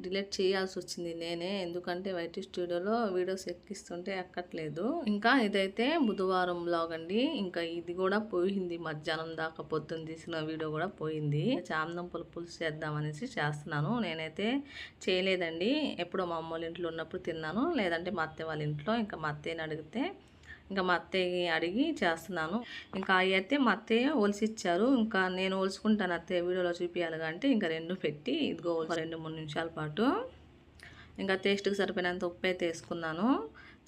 Delete చేయాల్సి వచ్చింది నేనే. ఎందుకంటే వైటీ స్టూడియోలో వీడియోస్ ఎక్కిస్తుంటే ఎక్కట్లేదు. ఇంకా ఇదైతే బుధవారం బ్లాగ్ అండి. ఇంకా ఇది కూడా పోయింది. మధ్యాహ్నం దాకా పొద్దున్న తీసిన వీడియో కూడా పోయింది. చామదంపుల పులుసు చేద్దామనేసి చేస్తున్నాను. నేనైతే చేయలేదండి. ఎప్పుడో మా అమ్మ వాళ్ళ ఇంట్లో ఉన్నప్పుడు తిన్నాను. లేదంటే మా అత్తయ్య వాళ్ళ ఇంట్లో. ఇంకా మా అత్తయ్యని అడిగితే ఇంకా మా అత్తయ్య అడిగి చేస్తున్నాను. ఇంకా అవి అయితే మా అత్తయ్య ఒలిసిచ్చారు. ఇంకా నేను ఒలుసుకుంటాను అత్తయ్య వీడియోలో చూపించాలి అంటే ఇంకా రెండు పెట్టి ఇదిగో రెండు మూడు నిమిషాల పాటు ఇంకా టేస్ట్కి సరిపోయినంత ఉప్పు అయితే వేసుకున్నాను.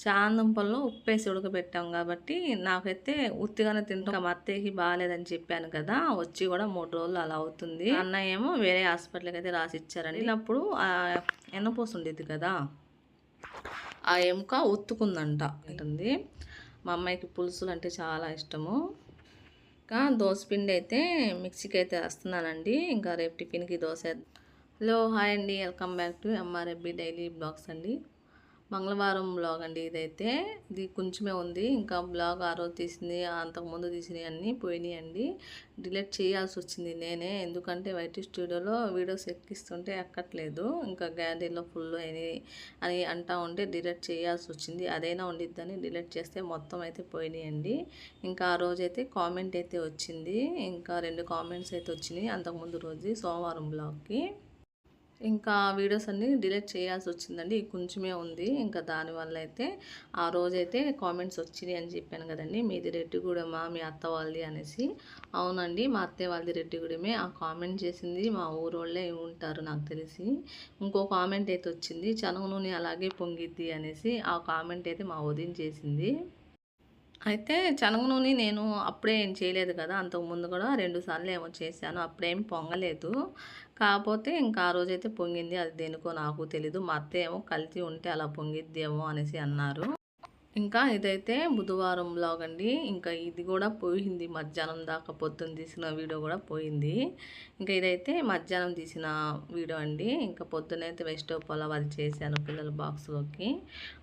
చాందంపల్లో ఉప్పు వేసి ఉడకబెట్టాం కాబట్టి నాకైతే ఉత్తిగానే తింటాం. మా అత్తయ్యకి బాగాలేదని చెప్పాను కదా వచ్చి కూడా మూడు రోజులు అలా అవుతుంది. అన్నయ్య ఏమో వేరే హాస్పిటల్కి అయితే రాసి ఇచ్చారని అప్పుడు ఎన్నపోసి ఉండేది కదా ఆ ఎముక ఉత్తుకుందంట ఉంటుంది మా అమ్మాయికి పులుసులు అంటే చాలా ఇష్టము. ఇంకా దోశపిండి అయితే మిక్సీకి అయితే వేస్తున్నానండి. ఇంకా రేపు టిఫిన్కి దోశ. హలో హాయ్ అండి. Welcome back to M R F B daily blogs అండి. మంగళవారం బ్లాగ్ అండి ఇదైతే. ఇది కొంచెమే ఉంది. ఇంకా బ్లాగ్ ఆ రోజు తీసింది అంతకుముందు తీసినవి అన్నీ పోయినాయి అండి. డిలీట్ చేయాల్సి వచ్చింది నేనే. ఎందుకంటే వైటీ స్టూడియోలో వీడియోస్ ఎక్కిస్తుంటే ఎక్కట్లేదు. ఇంకా గ్యాలరీలో ఫుల్ అని అని అంటా ఉంటే డిలీట్ చేయాల్సి వచ్చింది. అదైనా ఉండిద్దని డిలీట్ చేస్తే మొత్తం అయితే పోయినాయండి ఇంకా ఆ రోజైతే కామెంట్ అయితే వచ్చింది. ఇంకా రెండు కామెంట్స్ అయితే వచ్చినాయి అంతకుముందు రోజు సోమవారం బ్లాగ్కి ఇంకా వీడియోస్ అన్నీ డిలీట్ చేయాల్సి వచ్చిందండి. కొంచెమే ఉంది. ఇంకా దానివల్ల అయితే ఆ రోజైతే కామెంట్స్ వచ్చినాయి అని చెప్పాను కదండి. మీది రెడ్డిగూడెమా మీ అత్త వాళ్ళది అనేసి. అవునండి మా అత్తయ్య వాళ్ళది రెడ్డిగూడెమే ఆ కామెంట్ చేసింది మా ఊరోళ్ళే ఉంటారు నాకు తెలిసి. ఇంకో కామెంట్ అయితే వచ్చింది చనువు నూనె అలాగే పొంగిద్ది అనేసి. ఆ కామెంట్ అయితే మా వదిన చేసింది. అయితే శనగ నూనె నేను అప్పుడే ఏం చేయలేదు కదా అంతకు ముందు కూడా రెండు సార్లు ఏమో చేశాను అప్పుడేం పొంగలేదు. కాకపోతే ఇంకా ఆ రోజైతే పొంగింది అది దేనికో నాకు తెలీదు మా అత్త ఏమో కలిసి ఉంటే అలా పొంగిద్దేమో అనేసి అన్నారు. ఇంకా ఇదైతే బుధవారం బ్లాగ్ అండి ఇంకా ఇది కూడా పోయింది. మధ్యాహ్నం దాకా పొద్దున్న తీసిన వీడియో కూడా పోయింది. ఇంకా ఇదైతే మధ్యాహ్నం తీసిన వీడియో అండి. ఇంకా పొద్దునైతే వెస్ట్ పొలవ్ అది చేశాను పిల్లల బాక్స్లోకి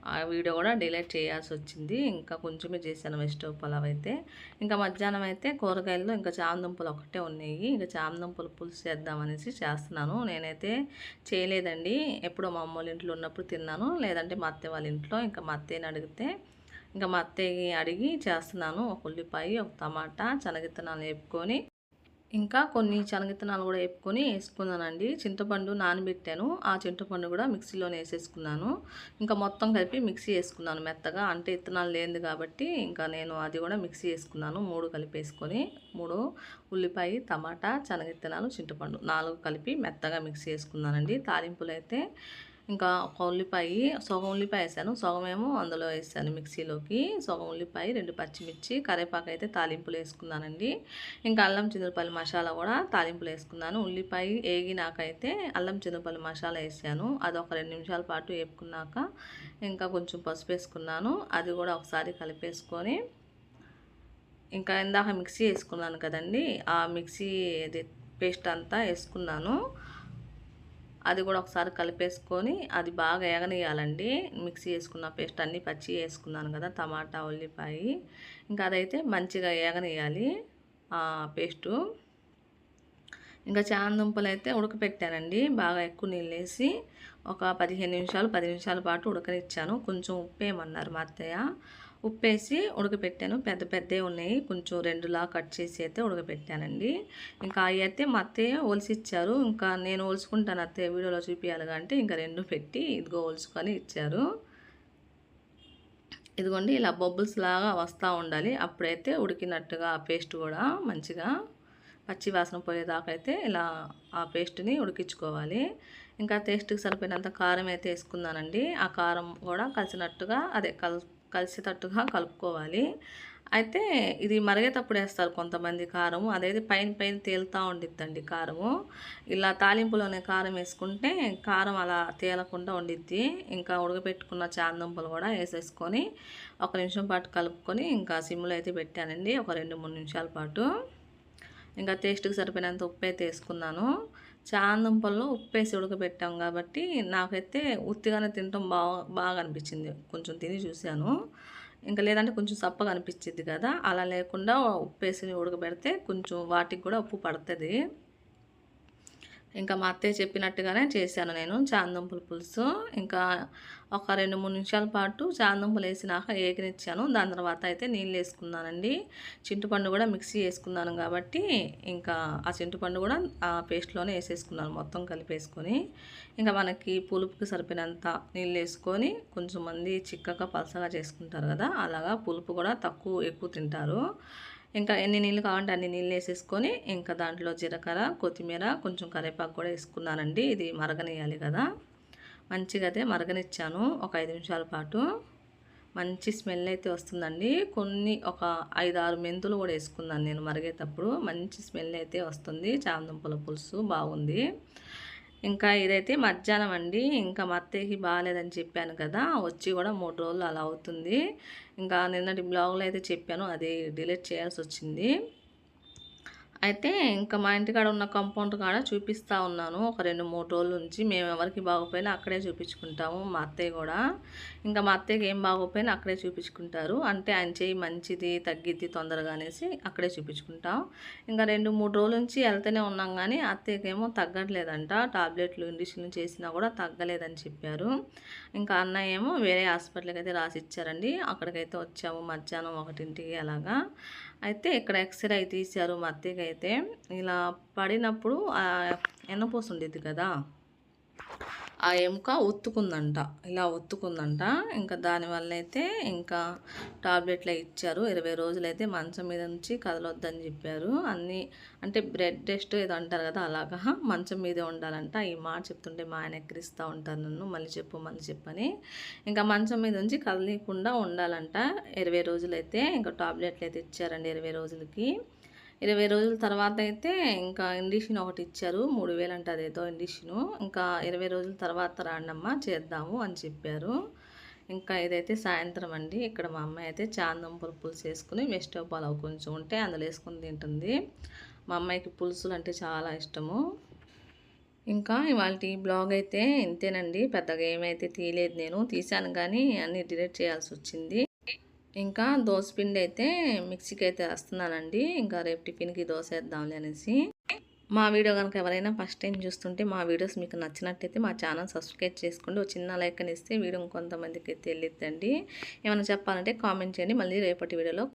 ఆ వీడియో కూడా డిలీట్ చేయాల్సి వచ్చింది. ఇంకా కొంచెమే చేశాను వెస్ట్ పొలవ్ అయితే. ఇంకా మధ్యాహ్నం అయితే కూరగాయలు ఇంకా చామదుంపలు ఒకటే ఉన్నాయి. ఇంకా చామదుంపలు పులుసు చేద్దామనేసి చేస్తున్నాను. నేనైతే చేయలేదండి. ఎప్పుడో మా అమ్మ ఇంట్లో ఉన్నప్పుడు తిన్నాను. లేదంటే మా అత్తయ్య వాళ్ళ ఇంట్లో. ఇంకా మా అత్తేని అడిగితే ఇంకా మా అత్తయ్యకి అడిగి చేస్తున్నాను. ఒక ఉల్లిపాయ ఒక టమాటా శనగిత్తనాలు వేపుకొని ఇంకా కొన్ని శనగిత్తనాలు కూడా వేపుకొని వేసుకున్నానండి. చింతపండు నానబెట్టాను. ఆ చింతపండు కూడా మిక్సీలోనే వేసేసుకున్నాను. ఇంకా మొత్తం కలిపి మిక్సీ వేసుకున్నాను మెత్తగా. అంటే ఇత్తనాలు లేనిది కాబట్టి ఇంకా నేను అది కూడా మిక్సీ వేసుకున్నాను. మూడు కలిపి వేసుకొని మూడు ఉల్లిపాయ టమాటా శనగిత్తనాలు చింతపండు నాలుగు కలిపి మెత్తగా మిక్సీ వేసుకున్నానండి. తాలింపులు అయితే ఇంకా ఒక ఉల్లిపాయ సగం ఉల్లిపాయ వేసాను. సగం ఏమో అందులో వేసాను మిక్సీలోకి. సగం ఉల్లిపాయ రెండు పచ్చిమిర్చి కరేపాకు అయితే తాలింపులు వేసుకున్నానండి. ఇంకా అల్లం చింతపల్లి మసాలా కూడా తాలింపులు వేసుకున్నాను. ఉల్లిపాయ వేగినాకైతే అల్లం చింతపల్లి మసాలా వేసాను. అది ఒక రెండు నిమిషాల పాటు వేపుకున్నాక ఇంకా కొంచెం పసుపు వేసుకున్నాను. అది కూడా ఒకసారి కలిపేసుకొని ఇంకా ఇందాక మిక్సీ వేసుకున్నాను కదండి. ఆ మిక్సీ పేస్ట్ అంతా వేసుకున్నాను. అది కూడా ఒకసారి కలిపేసుకొని అది బాగా ఏగనియాలండి మిక్సీ వేసుకున్న పేస్ట్ అన్నీ పచ్చి వేసుకున్నాను కదా టమాటా ఉల్లిపాయ. ఇంకా అదైతే మంచిగా ఏగనియాలి ఆ పేస్టు. ఇంకా చాందుంపలు అయితే ఉడకపెట్టానండి. బాగా ఎక్కువ నీళ్ళు వేసి ఒక పదిహేను నిమిషాలు పది నిమిషాల పాటు ఉడకనిచ్చాను. కొంచెం ఉప్పు వేయమన్నారు మా అత్తయ్య. ఉప్పేసి ఉడకపెట్టాను. పెద్ద పెద్దవి ఉన్నాయి. కొంచెం రెండులా కట్ చేసి అయితే ఉడకపెట్టానండి. ఇంకా అవి అయితే మా అత్తయ్య ఒలిసిచ్చారు. ఇంకా నేను ఒలుసుకుంటాను అత్తయ్య వీడియోలో చూపించాలి అంటే ఇంకా రెండు పెట్టి ఇదిగో ఒలుసుకొని ఇచ్చారు. ఇదిగోండి ఇలా బొబ్బుల్స్ లాగా వస్తూ ఉండాలి. అప్పుడైతే ఉడికినట్టుగా పేస్ట్ కూడా మంచిగా పచ్చి వాసన పోయేదాకా అయితే ఇలా ఆ పేస్ట్ని ఉడికించుకోవాలి. ఇంకా టేస్ట్కి సరిపోయినంత కారం అయితే వేసుకున్నానండి. ఆ కారం కూడా కలిసినట్టుగా అదే కల్ కలిసేటట్టుగా కలుపుకోవాలి. అయితే ఇది మరిగేటప్పుడు వేస్తారు కొంతమంది కారము. అదైతే పైన పైన తేలుతూ ఉండిద్దండి కారము. ఇలా తాలింపులోనే కారం వేసుకుంటే కారం అలా తేలకుండా ఉండిద్ది. ఇంకా ఉడకబెట్టుకున్న చాందంపులు కూడా వేసేసుకొని ఒక నిమిషం పాటు కలుపుకొని ఇంకా సిమ్లో అయితే పెట్టానండి. ఒక రెండు మూడు నిమిషాల పాటు. ఇంకా టేస్ట్కి సరిపోయినంత ఉప్పు అయితే వేసుకున్నాను. చాందంపల్లో ఉప్పేసి ఉడకబెట్టాం కాబట్టి నాకైతే ఉత్తిగానే తినటం బాగా బాగా అనిపించింది కొంచెం తిని చూశాను. ఇంకా లేదంటే కొంచెం సప్పగా అనిపించింది కదా. అలా లేకుండా ఉప్పేసి ఉడకబెడితే కొంచెం వాటికి కూడా ఉప్పు పడుతుంది. ఇంకా మా అత్తయ్య చెప్పినట్టుగానే చేశాను నేను చాందంపుల పులుసు. ఇంకా ఒక రెండు మూడు నిమిషాల పాటు చాందంపులు వేసినాక ఏకనిచ్చాను దాని తర్వాత అయితే నీళ్ళు వేసుకున్నానండి. చింతపండు కూడా మిక్సీ వేసుకున్నాను కాబట్టి ఇంకా ఆ చింతపండు కూడా ఆ పేస్ట్లోనే వేసేసుకున్నాను మొత్తం కలిపేసుకొని. ఇంకా మనకి పులుపుకి సరిపోయినంత నీళ్ళు వేసుకొని కొంచెం మంది చిక్కగా పలసగా చేసుకుంటారు కదా అలాగా పులుపు కూడా తక్కువ ఎక్కువ తింటారు. ఇంకా ఎన్ని నీళ్ళు కావాలంటే అన్ని నీళ్ళు వేసేసుకొని ఇంకా దాంట్లో జీలకర్ర కొత్తిమీర కొంచెం కరివేపాకు కూడా వేసుకున్నానండి. ఇది మరగనియాలి కదా. మంచిగా అయితే మరగనిచ్చాను ఒక ఐదు నిమిషాల పాటు. మంచి స్మెల్ అయితే వస్తుందండి. కొన్ని ఒక ఐదు ఆరు మెంతులు కూడా వేసుకున్నాను నేను మరిగేటప్పుడు. మంచి స్మెల్ అయితే వస్తుంది. చామదుంపల పులుసు బాగుంది. ఇంకా ఇదైతే మధ్యాహ్నం అండి. ఇంకా మా అత్తయ్యకి బాగాలేదని చెప్పాను కదా వచ్చి కూడా మూడు రోజులు అలా అవుతుంది. ఇంకా నిన్నటి బ్లాగ్లో అయితే చెప్పాను అది డిలీట్ చేయాల్సి వచ్చింది. అయితే ఇంకా మా ఇంటికాడ ఉన్న కాంపౌండ్ కాడ చూపిస్తూ ఉన్నాను. ఒక రెండు మూడు రోజుల నుంచి మేము ఎవరికి బాగోపోయినా అక్కడే చూపించుకుంటాము మా అత్తయ్య కూడా. ఇంకా మా అత్తయ్యకి ఏం బాగోపోయినా అక్కడే చూపించుకుంటారు. అంటే ఆయన చేయి మంచిది తగ్గిద్ది తొందరగా అనేసి అక్కడే చూపించుకుంటాం. ఇంకా రెండు మూడు రోజుల నుంచి వెళ్తూనే ఉన్నాం కానీ అత్తయ్యకేమో తగ్గట్లేదంట. టాబ్లెట్లు ఇండిషన్లు చేసినా కూడా తగ్గలేదని చెప్పారు. ఇంకా అన్నయ్య ఏమో వేరే హాస్పిటల్కి అయితే రాసి ఇచ్చారండి అక్కడికైతే వచ్చాము మధ్యాహ్నం ఒకటింటికి అలాగా. అయితే ఇక్కడ ఎక్స్రే తీశారు మా అత్తయ్యకి అయితే ఇలా పడినప్పుడు ఎన్నపోసు ఉండేది కదా. ఆ ఎముక ఒత్తుకుందంట. ఇలా ఒత్తుకుందంట. ఇంకా దానివల్ల అయితే ఇంకా టాబ్లెట్లు ఇచ్చారు. ఇరవై రోజులైతే మంచం మీద నుంచి కదలొద్దని చెప్పారు. అన్నీ అంటే బ్రెడ్ టెస్ట్ ఏదో అంటారు కదా అలాగా. మంచం మీదే ఉండాలంట. ఈ మాట చెప్తుంటే మా ఆయన ఎక్కిరిస్తూ ఉంటారు నన్ను. మళ్ళీ చెప్పు మళ్ళీ చెప్పని. ఇంకా మంచం మీద నుంచి కదలకుండా ఉండాలంట. ఇరవై రోజులైతే ఇంకా టాబ్లెట్లు అయితే ఇచ్చారండి ఇరవై రోజులకి. ఇరవై రోజుల తర్వాత అయితే ఇంకా ఇండిషన్ ఒకటి ఇచ్చారు. మూడు వేలు అంటే అదేదో ఇండిషను ఇంకా ఇరవై రోజుల తర్వాత రాండమ్మా చేద్దాము అని చెప్పారు. ఇంకా ఇదైతే సాయంత్రం అండి. ఇక్కడ మా అమ్మాయి అయితే చాందంపుల పులుసు వేసుకుని వెస్టో పాలవ్ కొంచెం ఉంటే అందులో వేసుకుని తింటుంది. మా అమ్మాయికి పులుసులు అంటే చాలా ఇష్టము. ఇంకా ఇవాళ బ్లాగ్ అయితే ఇంతేనండి. పెద్దగా ఏమైతే తీయలేదు నేను. తీశాను కానీ అన్నీ డిలీట్ చేయాల్సి వచ్చింది. ఇంకా దోశ పిండి అయితే మిక్సీకి అయితే వేస్తున్నానండి. ఇంకా రేపు టిఫిన్కి దోశ వేద్దాంలే అనేసి. మా వీడియో కనుక ఎవరైనా ఫస్ట్ టైం చూస్తుంటే మా వీడియోస్ మీకు నచ్చినట్టయితే మా ఛానల్ సబ్స్క్రైబ్ చేసుకోండి. ఒక చిన్న లైక్ అని ఇస్తే వీడియో కొంతమందికి తెలియద్దండి ఏమైనా చెప్పాలంటే కామెంట్ చేయండి. మళ్ళీ రేపటి వీడియోలో